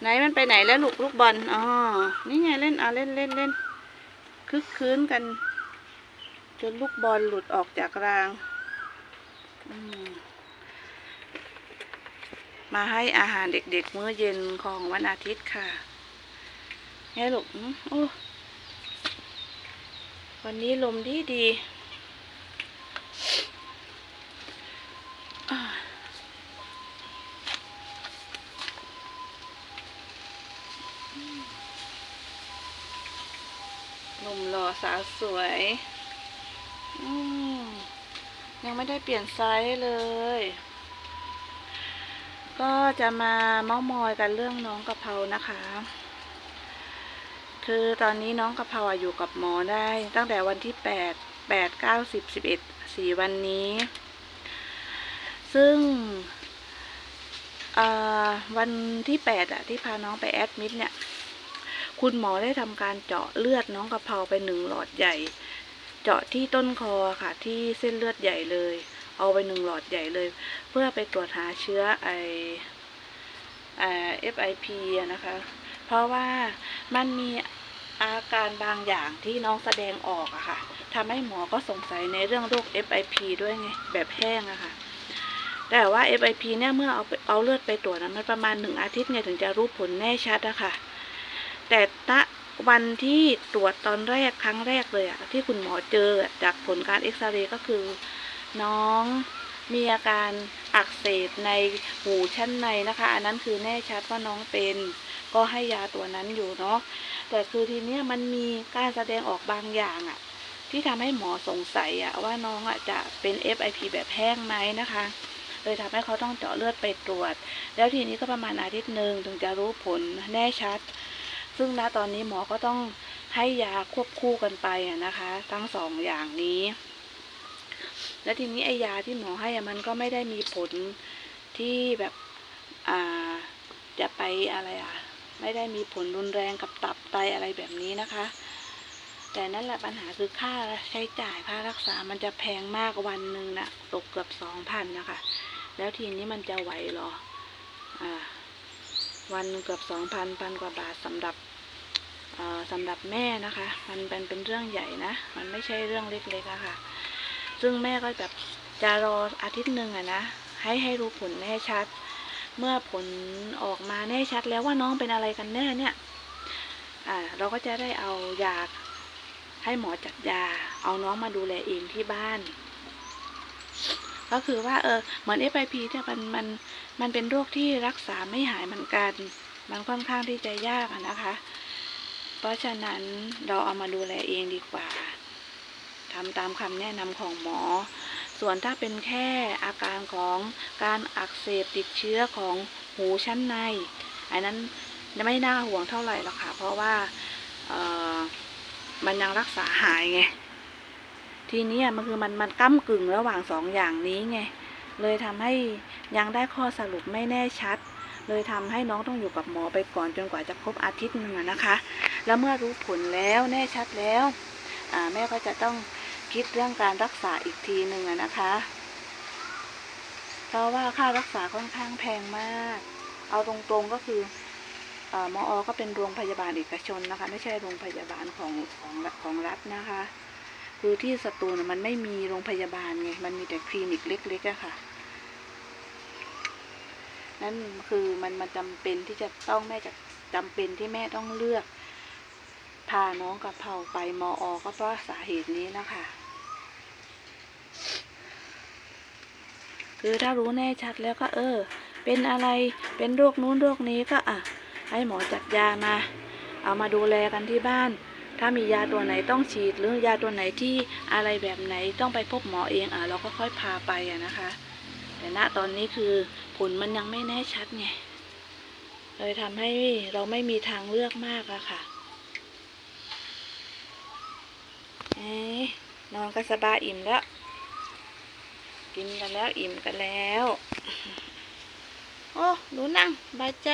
ไหนมันไปไหนแล้วลูกลูกบอลอ๋อนี่ไงเล่นเอาเล่นเล่นเล่นคึกคืนกัน จนลูกบอลหลุดออกจากรางมมาให้อาหารเด็กๆมื้อเย็นของวันอาทิตย์ค่ะไงลูกโอ้วันนี้ลมดีดี นุ่มหล่อสาวสวยยังไม่ได้เปลี่ยนไซส์เลย ก็จะมาเม้ามอยกันเรื่องน้องกะเพรานะคะ คือตอนนี้น้องกะเพราอยู่กับหมอได้ ตั้งแต่วันที่แปดแปดเก้าสิบสิบเอ็ดสี่วันนี้ ซึ่งวันที่แปดอะที่พาน้องไปแอดมิดเนี่ย คุณหมอได้ทำการเจาะเลือดน้องกะเพราไปหนึ่งหลอดใหญ่ เจาะที่ต้นคอค่ะ ที่เส้นเลือดใหญ่เลย เอาไปหนึ่งหลอดใหญ่เลย เพื่อไปตรวจหาเชื้อไอเอ่อ FIP อะนะคะ เพราะว่ามันมีอาการบางอย่างที่น้องแสดงออกอะค่ะทำให้หมอก็สงสัยในเรื่องโรค FIP ด้วยไง แบบแห้งอะค่ะ แต่ว่า FIP เนี่ยเมื่อเอาเอาเลือดไปตรวจนะมันประมาณหนึ่งอาทิตย์ไงถึงจะรู้ผลแน่ชัดอะค่ะ แต่ณวันที่ตรวจตอนแรกครั้งแรกเลยอะที่คุณหมอเจอจากผลการเอ็กซเรย์ก็คือ น้องมีอาการอักเสบในหูชั้นในนะคะ อันนั้นคือแน่ชัดว่าน้องเป็น ก็ให้ยาตัวนั้นอยู่เนาะแต่คือทีเนี้ยมันมีการแสดงออกบางอย่างอะที่ทำให้หมอสงสัยอะว่าน้องอะจะเป็น FIP แบบแห้งไหมนะคะเลยทำให้เขาต้องเจาะเลือดไปตรวจ แล้วทีนี้ก็ประมาณอาทิตย์หนึ่งถึงจะรู้ผลแน่ชัด ซึ่งณตอนนี้หมอก็ต้องให้ยาควบคู่กันไปนะคะ ทั้งสองอย่างนี้ แล้วทีนี้ไอยาที่หมอให้มันก็ไม่ได้มีผลที่แบบอ่าจะไปอะไรอะ ไม่ได้มีผลรุนแรงกับตับไตอะไรแบบนี้นะคะแต่นั่นแหละปัญหาคือค่าใช้จ่ายค่ารักษา มันจะแพงมากวันหนึ่งนะตกเกือบสองพันนะคะ แล้วทีนี้มันจะไหวหรอ อ่า วันหนึ่งเกือบสองพันพันกว่าบาทสำหรับ สำหรับแม่นะคะ มันเป็นเป็นเรื่องใหญ่นะ มันไม่ใช่เรื่องเล็กๆอะค่ะ ซึ่งแม่ก็แบบจะรออาทิตย์หนึ่งอะนะ ให้ให้รู้ผลแน่ชัด เมื่อผลออกมาแน่ชัดแล้วว่าน้องเป็นอะไรกันแน่เนี่ย อ่า เราก็จะได้เอายาให้หมอจัดยา เอาน้องมาดูแลเองที่บ้าน ก็คือว่า เออ เหมือน FIP เนี่ยมันมันมันเป็นโรคที่รักษาไม่หายเหมือนกัน มันค่อนข้างที่จะยากอะนะคะ ราะฉะนั้นเราเอามาดูแลเองดีกว่าทำตามคำแนะนำของหมอ ส่วนถ้าเป็นแค่อาการของการอักเสบติดเชื้อของหูชั้นใน อันนั้นไม่น่าห่วงเท่าไหร่หรอกค่ะ เพราะว่ามันยังรักษาหายไง ทีนี้มันคือมันมันก้ากึ่งระหว่างสองอย่างนี้ไง เลยทำให้ยังได้ข้อสรุปไม่แน่ชัด เลยทำให้น้องต้องอยู่กับหมอไปก่อนจนกว่าจะครบอาทิตย์หนึ่งนะคะ แล้วเมื่อรู้ผลแล้วแน่ชัดแล้วแม่ก็จะต้องคิดเรื่องการรักษาอีกทีหนึ่งนะคะ เพราะว่าค่ารักษาค่อนข้างแพงมาก เอาตรงๆก็คือเอ่ออก็เป็นโรงพยาบาลเอกชนนะคะ ไม่ใช่โรงพยาบาลของของของรัฐนะคะ คือที่สตูลมันไม่มีโรงพยาบาลไงมันมีแต่คลินิกเล็กๆอะค่ะ นั่นคือมันมันจำเป็นที่จะต้องแม่จะจำเป็นที่แม่ต้องเลือก พาน้องกะเพราไปมออก็เพราะสาเหตุนี้นะคะคือถ้ารู้แน่ชัดแล้วก็เออ เป็นอะไรเป็นโรคนู้นโรคนี้ก็อะ ให้หมอจัดยามา เอามาดูแลกันที่บ้าน ถ้ามียาตัวไหนต้องฉีดหรือยาตัวไหนที่อะไรแบบไหนต้องไปพบหมอเองอะเราก็ค่อยพาไปอะนะคะ แต่ณตอนนี้คือ ผลมันยังไม่แน่ชัดไง เลยทำให้เราไม่มีทางเลือกมากอะค่ะเอ๊นอนก็สบายอิ่มแล้ว กินกันแล้วอิ่มกันแล้ว โอ้ดูนั่งบายใจ